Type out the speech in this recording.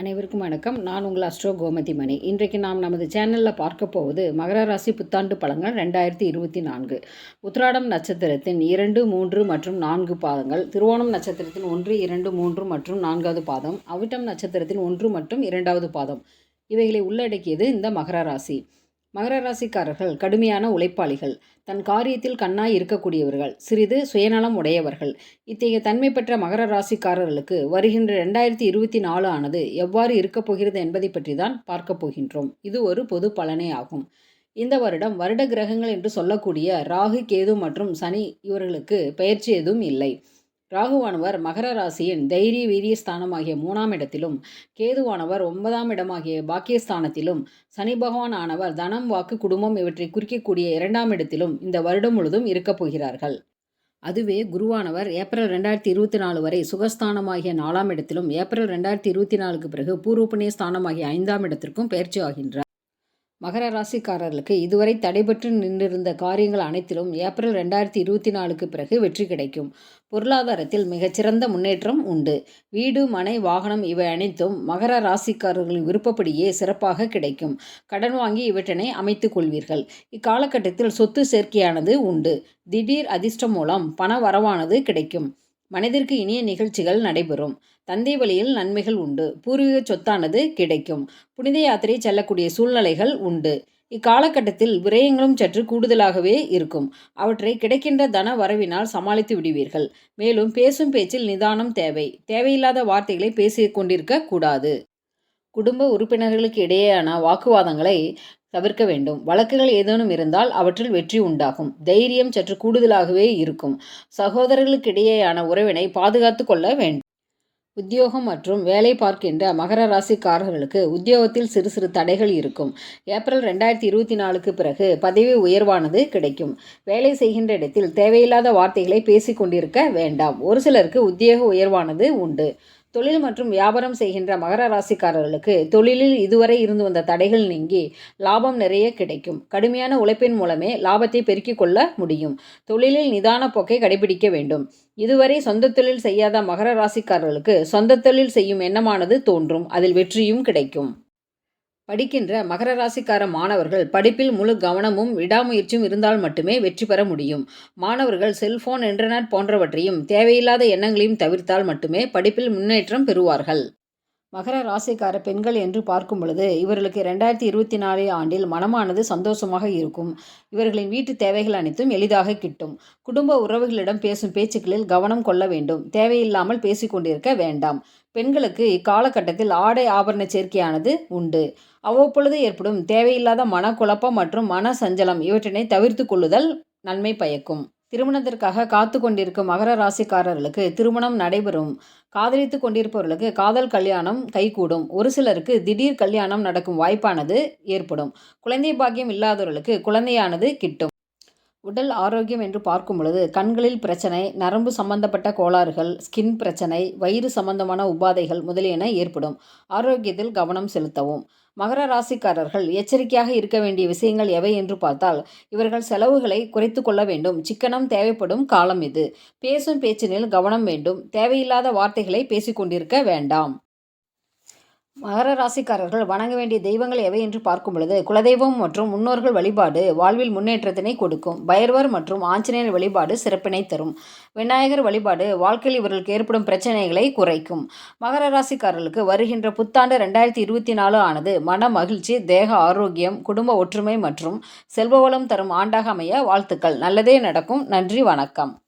அனைவருக்கும் வணக்கம். நான் உங்கள் அஸ்ட்ரோ கோமதி மணி இன்றைக்கு நாம் நமது சேனலில் பார்க்க போவது மகர ராசி புத்தாண்டு பழங்கள் ரெண்டாயிரத்தி இருபத்தி நான்கு. உத்ராடம் நட்சத்திரத்தின் இரண்டு மூன்று மற்றும் நான்கு பாதங்கள் திருவோணம் நட்சத்திரத்தின் ஒன்று இரண்டு மூன்று மற்றும் நான்காவது பாதம் அவிட்டம் நட்சத்திரத்தின் ஒன்று மற்றும் இரண்டாவது பாதம். இவைகளை உள்ளடக்கியது இந்த மகர ராசி. மகர ராசிக்காரர்கள் கடுமையான உழைப்பாளிகள் தன் காரியத்தில் கண்ணாய் இருக்கக்கூடியவர்கள் சிறிது சுயநலம் உடையவர்கள். இத்தகைய தன்மை பெற்ற மகர ராசிக்காரர்களுக்கு வருகின்ற ரெண்டாயிரத்தி இருபத்தி நாலு ஆனது எவ்வாறு இருக்கப் போகிறது என்பதை பற்றி தான் பார்க்க போகின்றோம். இது ஒரு பொது பலனே ஆகும். இந்த வருடம் வருட கிரகங்கள் என்று சொல்லக்கூடிய ராகு கேது மற்றும் சனி இவர்களுக்கு பயிற்சி எதுவும் இல்லை. ராகுவானவர் மகர ராசியின் தைரிய வீரிய ஸ்தானமாகிய மூணாம் இடத்திலும் கேதுவானவர் ஒன்பதாம் இடமாகிய பாக்கியஸ்தானத்திலும் சனி பகவான் ஆனவர் தனம் வாக்கு குடும்பம் இவற்றை குறிக்கக்கூடிய இரண்டாம் இடத்திலும் இந்த வருடம் முழுதும் இருக்கப் போகிறார்கள். அதுவே குருவானவர் ஏப்ரல் ரெண்டாயிரத்தி இருபத்தி நாலு வரை சுகஸ்தானமாகிய நாலாம் இடத்திலும் ஏப்ரல் ரெண்டாயிரத்தி இருபத்தி நாலுக்கு பிறகு பூர்வப்புண்ணிய ஸ்தானமாகிய ஐந்தாம் இடத்திற்கும் பயிற்சி ஆகின்றார். மகர ராசிக்காரர்களுக்கு இதுவரை தடைபட்டு நின்றிருந்த காரியங்கள் அனைத்திலும் ஏப்ரல் ரெண்டாயிரத்தி இருபத்தி நாலுக்கு பிறகு வெற்றி கிடைக்கும். பொருளாதாரத்தில் மிகச்சிறந்த முன்னேற்றம் உண்டு. வீடு மனை வாகனம் இவை அனைத்தும் மகர ராசிக்காரர்களின் விருப்பப்படியே சிறப்பாக கிடைக்கும். கடன் வாங்கி இவற்றினை அமைத்துக் கொள்வீர்கள். இக்காலகட்டத்தில் சொத்து சேர்க்கையானது உண்டு. திடீர் அதிர்ஷ்டம் மூலம் பண வரவானது கிடைக்கும். மனதிற்கு இனிய நிகழ்ச்சிகள் நடைபெறும். தந்தை வழியில் நன்மைகள் உண்டு. பூர்வீக சொத்தானது கிடைக்கும். புனித யாத்திரை செல்லக்கூடிய சூழ்நிலைகள் உண்டு. இக்காலகட்டத்தில் விரயங்களும் சற்று கூடுதலாகவே இருக்கும். அவற்றை கிடைக்கின்ற தன வரவினால் சமாளித்து விடுவீர்கள். மேலும் பேசும் பேச்சில் நிதானம் தேவை. தேவையில்லாத வார்த்தைகளை பேசிக் கொண்டிருக்க கூடாது. குடும்ப உறுப்பினர்களுக்கு இடையேயான வாக்குவாதங்களை தவிர்க்க வேண்டும். வழக்குகள் ஏதேனும் இருந்தால் அவற்றில் வெற்றி உண்டாகும். தைரியம் சற்று கூடுதலாகவே இருக்கும். சகோதரர்களுக்கிடையேயான உறவினை பாதுகாத்து கொள்ள வேண்டும். உத்தியோகம் மற்றும் வேலை பார்க்கின்ற மகர ராசிக்காரர்களுக்கு உத்தியோகத்தில் சிறு சிறு தடைகள் இருக்கும். ஏப்ரல் ரெண்டாயிரத்தி இருபத்தி நாலுக்கு பிறகு பதவி உயர்வானது கிடைக்கும். வேலை செய்கின்ற இடத்தில் தேவையில்லாத வார்த்தைகளை பேசிக்கொண்டிருக்க வேண்டாம். ஒரு சிலருக்கு உத்தியோக உயர்வானது உண்டு. தொழில் மற்றும் வியாபாரம் செய்கின்ற மகர ராசிக்காரர்களுக்கு தொழிலில் இதுவரை இருந்து வந்த தடைகள் நீங்கி லாபம் நிறைய கிடைக்கும். கடுமையான உழைப்பின் மூலமே லாபத்தை பெருக்கிக் கொள்ள முடியும். தொழிலில் நிதான போக்கை கடைபிடிக்க வேண்டும். இதுவரை சொந்த தொழில் செய்யாத மகர ராசிக்காரர்களுக்கு சொந்த தொழில் செய்யும் எண்ணமானது தோன்றும். அதில் வெற்றியும் கிடைக்கும். படிக்கின்ற மகர ராசிக்கார மாணவர்கள் படிப்பில் முழு கவனமும் விடாமுயற்சியும் இருந்தால் மட்டுமே வெற்றி பெற முடியும். மாணவர்கள் செல்போன் இன்டர்நெட் போன்றவற்றையும் தேவையில்லாத எண்ணங்களையும் தவிர்த்தால் மட்டுமே படிப்பில் முன்னேற்றம் பெறுவார்கள். மகர ராசிக்கார பெண்கள் என்று பார்க்கும் பொழுது இவர்களுக்கு ரெண்டாயிரத்தி இருபத்தி நாலு ஆண்டில் மனமானது சந்தோஷமாக இருக்கும். இவர்களின் வீட்டு தேவைகள் அனைத்தும் எளிதாக கிட்டும். குடும்ப உறவுகளிடம் பேசும் பேச்சுக்களில் கவனம் கொள்ள வேண்டும். தேவையில்லாமல் பேசிக்கொண்டிருக்க வேண்டாம். பெண்களுக்கு இக்காலகட்டத்தில் ஆடை ஆபரண சேர்க்கையானது உண்டு. அவ்வப்பொழுது ஏற்படும் தேவையில்லாத மனக்குழப்பம் மற்றும் மன சஞ்சலம் இவற்றினை தவிர்த்து கொள்ளுதல் நன்மை பயக்கும். திருமணத்திற்காக காத்து கொண்டிருக்கும் மகர ராசிக்காரர்களுக்கு திருமணம் நடைபெறும். காதலித்து கொண்டிருப்பவர்களுக்கு காதல் கல்யாணம் கைகூடும். ஒரு சிலருக்கு திடீர் கல்யாணம் நடக்கும் வாய்ப்பானது ஏற்படும். குழந்தை பாக்கியம் இல்லாதவர்களுக்கு குழந்தையானது கிட்டும். உடல் ஆரோக்கியம் என்று பார்க்கும் பொழுது கண்களில் பிரச்சனை நரம்பு சம்பந்தப்பட்ட கோளாறுகள் ஸ்கின் பிரச்சனை வயிறு சம்பந்தமான உபாதைகள் முதலியன ஏற்படும். ஆரோக்கியத்தில் கவனம் செலுத்தவும். மகர ராசிக்காரர்கள் எச்சரிக்கையாக இருக்க வேண்டிய விஷயங்கள் எவை என்று பார்த்தால் இவர்கள் செலவுகளை குறைத்து கொள்ள வேண்டும். சிக்கனம் தேவைப்படும் காலம் இது. பேசும் பேச்சினில் கவனம் வேண்டும். தேவையில்லாத வார்த்தைகளை பேசிக்கொண்டிருக்க வேண்டாம். மகர ராசிக்காரர்கள் வணங்க வேண்டிய தெய்வங்கள் எவை என்று பார்க்கும் பொழுது குலதெய்வம் மற்றும் முன்னோர்கள் வழிபாடு வாழ்வில் முன்னேற்றத்தினை கொடுக்கும். பைரவர் மற்றும் ஆஞ்சநேயர் வழிபாடு சிறப்பினை தரும். விநாயகர் வழிபாடு வாழ்க்கையில் இவர்களுக்கு ஏற்படும் பிரச்சனைகளை குறைக்கும். மகர ராசிக்காரர்களுக்கு வருகின்ற புத்தாண்டு ரெண்டாயிரத்தி இருபத்தி நாலு ஆனது மன மகிழ்ச்சி தேக ஆரோக்கியம் குடும்ப ஒற்றுமை மற்றும் செல்வ வளம் தரும் ஆண்டாக அமைய வாழ்த்துக்கள். நல்லதே நடக்கும். நன்றி வணக்கம்.